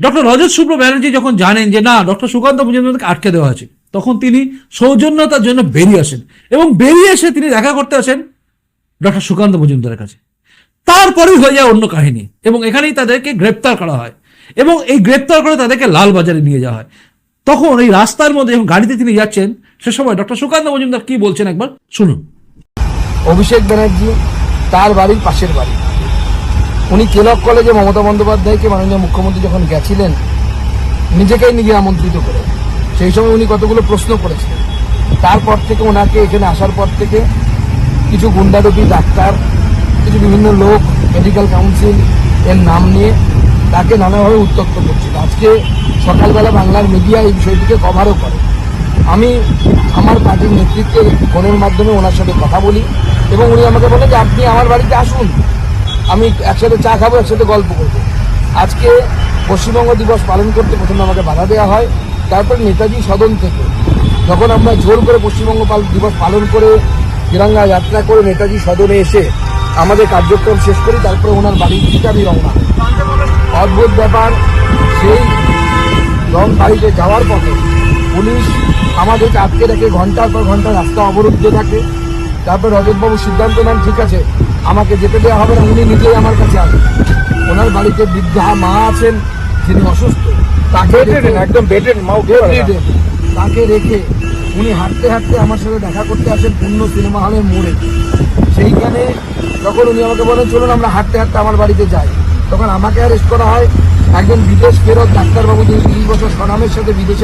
Doctor রজত শুভ্র ব্যানার্জি যখন জানেন যে না, ডক্টর সুকান্ত মজুমদারকে আটকে দেওয়া আছে তখন তিনি সৌজন্যতার জন্য বেরিয়ে আসেন এবং বেরিয়ে এসে তিনি দেখা করতে আসেন ডক্টর সুকান্ত মজুমদারের কাছে। তারপরেই হয়ে যায় অন্য কাহিনী এবং এখানেই তাদেরকে গ্রেপ্তার করা হয় এবং এই গ্রেপ্তার করে তাদেরকে লালবাজারে নিয়ে যাওয়া হয়। তখন এই রাস্তার মধ্যে যখন গাড়িতে তিনি যাচ্ছেন, সে সময় ডক্টর সুকান্ত মজুমদার কি বলছেন একবার শুনুন। অভিষেক ব্যানার্জি, তার বাড়ির পাশের বাড়ি। উনি কেলক কলেজে মমতা বন্দ্যোপাধ্যায়কে মাননীয় মুখ্যমন্ত্রী যখন গেছিলেন, নিজেকেই নিজে আমন্ত্রিত করে। সেই সময় উনি কতগুলো প্রশ্ন করেছিলেন। তারপর থেকে ওনাকে এখানে আসার পর থেকে কিছু গুন্ডারুপি, ডাক্তার, কিছু বিভিন্ন লোক মেডিকেল কাউন্সিল এর নাম নিয়ে তাকে নানাভাবে উত্তক্ত করছিল। আজকে সকালবেলা বাংলার মিডিয়া এই বিষয়টিকে কভারও করে। আমি আমার পার্টির নেতৃত্বে ফোনের মাধ্যমে ওনার সাথে কথা বলি এবং উনি আমাকে বলে যে, আপনি আমার বাড়িতে আসুন। আমি একসাথে চা খাব, একসাথে গল্প করব। আজকে পশ্চিমবঙ্গ দিবস পালন করতে প্রথমে আমাকে বাধা দেওয়া হয়, তারপরে নেতাজি সদন থেকে। যখন আমরা জোর করে পশ্চিমবঙ্গ দিবস পালন করে তিরঙ্গা যাত্রা করে নেতাজি সদনে এসে আমাদের কার্যক্রম শেষ করি, তারপরে ওনার বাড়ির দিকে আমি রওনা। অদ্ভুত ব্যাপার, সেই রং বাড়িতে যাওয়ার পথে পুলিশ আমাদেরকে আটকে রেখে ঘণ্টার পর ঘণ্টা রাস্তা অবরুদ্ধ থাকে। তারপর রজতবাবু সিদ্ধান্ত নেন ঠিক আছে আমাকে যেতে দেওয়া হবে না উনি নিজেই আমার কাছে আসেন ওনার বাড়িতে বৃদ্ধা মা আছেন যিনি অসুস্থ। তাকে একদম বেটেন bedridden, তাকে রেখে উনি হাঁটতে হাঁটতে আমার সাথে দেখা করতে আসেন পূর্ণ সিনেমা হলের মোড়ে। সেইখানে যখন উনি আমাকে বলেন চলুন আমরা হাঁটতে হাঁটতে আমার বাড়িতে যাই। তখন আমাকে অ্যারেস্ট করা হয়। একজন বিদেশ ফেরত ডাক্তারবাবু যিনি তিরিশ বছর সনামের সাথে বিদেশে